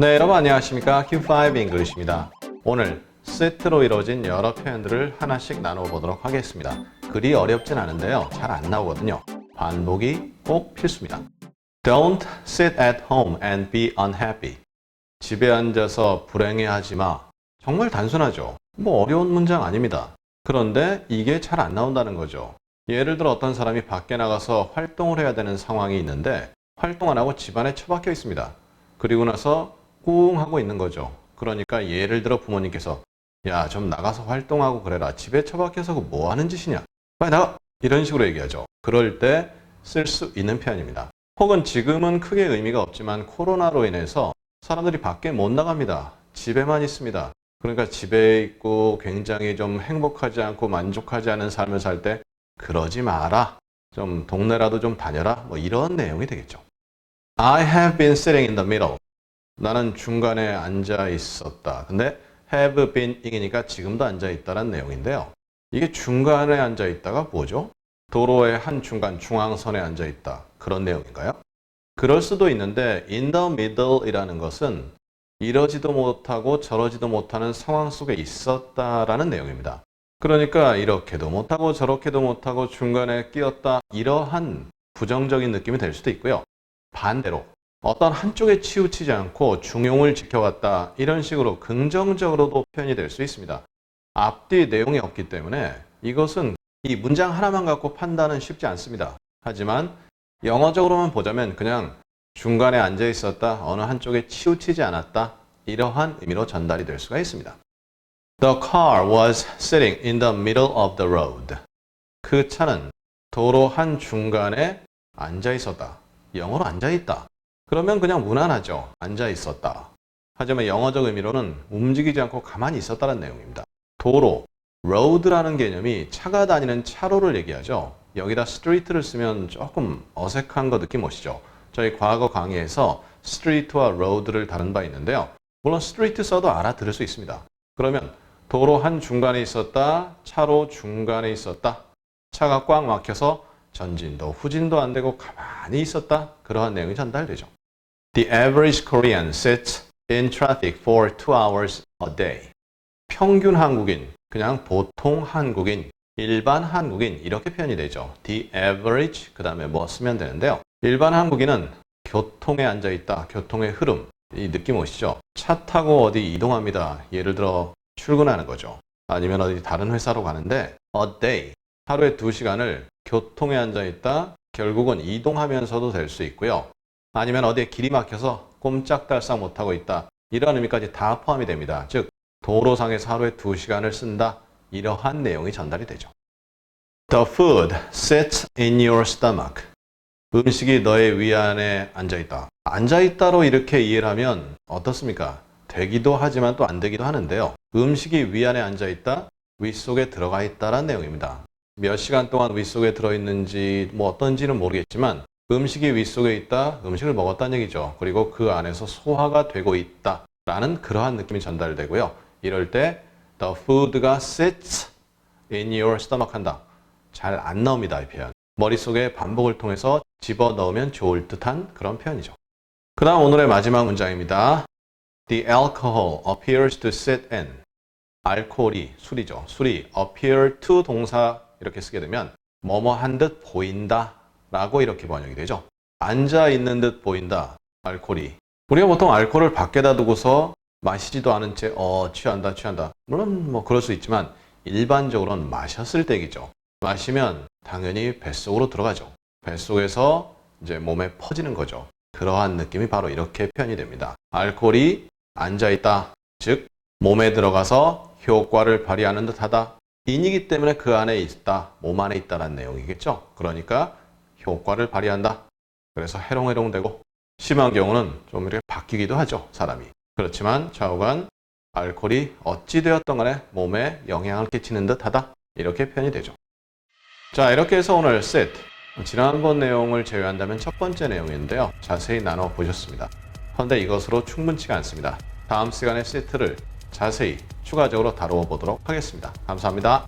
네, 여러분 안녕하십니까? Q5 English입니다. 오늘 sit로 이루어진 여러 표현들을 하나씩 나눠보도록 하겠습니다. 그리 어렵진 않은데요. 잘 안 나오거든요. 반복이 꼭 필수입니다. Don't sit at home and be unhappy. 집에 앉아서 불행해하지 마. 정말 단순하죠. 뭐 어려운 문장 아닙니다. 그런데 이게 잘 안 나온다는 거죠. 예를 들어 어떤 사람이 밖에 나가서 활동을 해야 되는 상황이 있는데 활동 안 하고 집안에 처박혀 있습니다. 그리고 나서 꿍 하고 있는 거죠. 그러니까 예를 들어 부모님께서 야, 좀 나가서 활동하고 그래라. 집에 처박혀서 그뭐 하는 짓이냐? 빨리 나가! 이런 식으로 얘기하죠. 그럴 때 쓸 수 있는 표현입니다. 혹은 지금은 크게 의미가 없지만 코로나로 인해서 사람들이 밖에 못 나갑니다. 집에만 있습니다. 그러니까 집에 있고 굉장히 좀 행복하지 않고 만족하지 않은 삶을 살 때 그러지 마라. 좀 동네라도 좀 다녀라. 뭐 이런 내용이 되겠죠. I have been sitting in the middle. 나는 중간에 앉아 있었다. 근데 have been 이기니까 지금도 앉아 있다는 내용인데요. 이게 중간에 앉아 있다가 뭐죠? 도로의 한 중간 중앙선에 앉아 있다. 그런 내용인가요? 그럴 수도 있는데 in the middle이라는 것은 이러지도 못하고 저러지도 못하는 상황 속에 있었다라는 내용입니다. 그러니까 이렇게도 못하고 저렇게도 못하고 중간에 끼었다 이러한 부정적인 느낌이 될 수도 있고요. 반대로 어떤 한쪽에 치우치지 않고 중용을 지켜왔다 이런 식으로 긍정적으로도 표현이 될 수 있습니다. 앞뒤 내용이 없기 때문에 이것은 이 문장 하나만 갖고 판단은 쉽지 않습니다. 하지만 영어적으로만 보자면 그냥 중간에 앉아 있었다 어느 한쪽에 치우치지 않았다 이러한 의미로 전달이 될 수가 있습니다. The car was sitting in the middle of the road. 그 차는 도로 한 중간에 앉아 있었다. 영어로 앉아 있다. 그러면 그냥 무난하죠. 앉아 있었다. 하지만 영어적 의미로는 움직이지 않고 가만히 있었다는 내용입니다. 도로, road라는 개념이 차가 다니는 차로를 얘기하죠. 여기다 street를 쓰면 조금 어색한 거 느낌 오시죠? 저희 과거 강의에서 street와 road를 다룬 바 있는데요. 물론 street 써도 알아들을 수 있습니다. 그러면 도로 한 중간에 있었다, 차로 중간에 있었다, 차가 꽉 막혀서 전진도 후진도 안 되고 가만히 있었다. 그러한 내용이 전달되죠. The average Korean sits in traffic for two hours a day. 평균 한국인, 그냥 보통 한국인, 일반 한국인 이렇게 표현이 되죠. The average 그 다음에 뭐 쓰면 되는데요. 일반 한국인은 교통에 앉아 있다. 교통의 흐름 이 느낌 오시죠? 차 타고 어디 이동합니다. 예를 들어 출근하는 거죠. 아니면 어디 다른 회사로 가는데 a day 하루에 두 시간을 교통에 앉아 있다. 결국은 이동하면서도 될 수 있고요. 아니면 어디에 길이 막혀서 꼼짝달싹 못하고 있다. 이런 의미까지 다 포함이 됩니다. 즉, 도로상에서 하루에 두 시간을 쓴다. 이러한 내용이 전달이 되죠. The food sits in your stomach. 음식이 너의 위 안에 앉아 있다. 앉아 있다로 이렇게 이해를 하면 어떻습니까? 되기도 하지만 또 안 되기도 하는데요. 음식이 위 안에 앉아 있다. 위 속에 들어가 있다라는 내용입니다. 몇 시간 동안 위 속에 들어있는지 뭐 어떤지는 모르겠지만 음식이 위 속에 있다. 음식을 먹었다는 얘기죠. 그리고 그 안에서 소화가 되고 있다 라는 그러한 느낌이 전달되고요. 이럴 때 the food가 sits in your stomach 한다. 잘 안 나옵니다. 이 표현. 머릿속에 반복을 통해서 집어 넣으면 좋을 듯한 그런 표현이죠. 그 다음 오늘의 마지막 문장입니다. The alcohol appears to sit in. 알코올이 술이죠. 술이 appear to 동사 이렇게 쓰게 되면 뭐뭐 한 듯 보인다 라고 이렇게 번역이 되죠. 앉아 있는 듯 보인다. 알코올이. 우리가 보통 알코올을 밖에다 두고서 마시지도 않은 채 어, 취한다, 취한다. 물론 뭐 그럴 수 있지만 일반적으로는 마셨을 때이죠. 마시면 당연히 뱃속으로 들어가죠. 뱃속에서 이제 몸에 퍼지는 거죠. 그러한 느낌이 바로 이렇게 표현이 됩니다. 알코올이 앉아 있다. 즉, 몸에 들어가서 효과를 발휘하는 듯 하다. 인이기 때문에 그 안에 있다. 몸 안에 있다라는 내용이겠죠. 그러니까 효과를 발휘한다. 그래서 해롱해롱되고 심한 경우는 좀 이렇게 바뀌기도 하죠. 사람이. 그렇지만 좌우간 알코올이 어찌 되었던 간에 몸에 영향을 끼치는 듯 하다. 이렇게 표현이 되죠. 자, 이렇게 해서 오늘 sit. 지난번 내용을 제외한다면 첫 번째 내용인데요. 자세히 나눠 보셨습니다. 그런데 이것으로 충분치가 않습니다. 다음 시간에 sit를 자세히 추가적으로 다루어 보도록 하겠습니다. 감사합니다.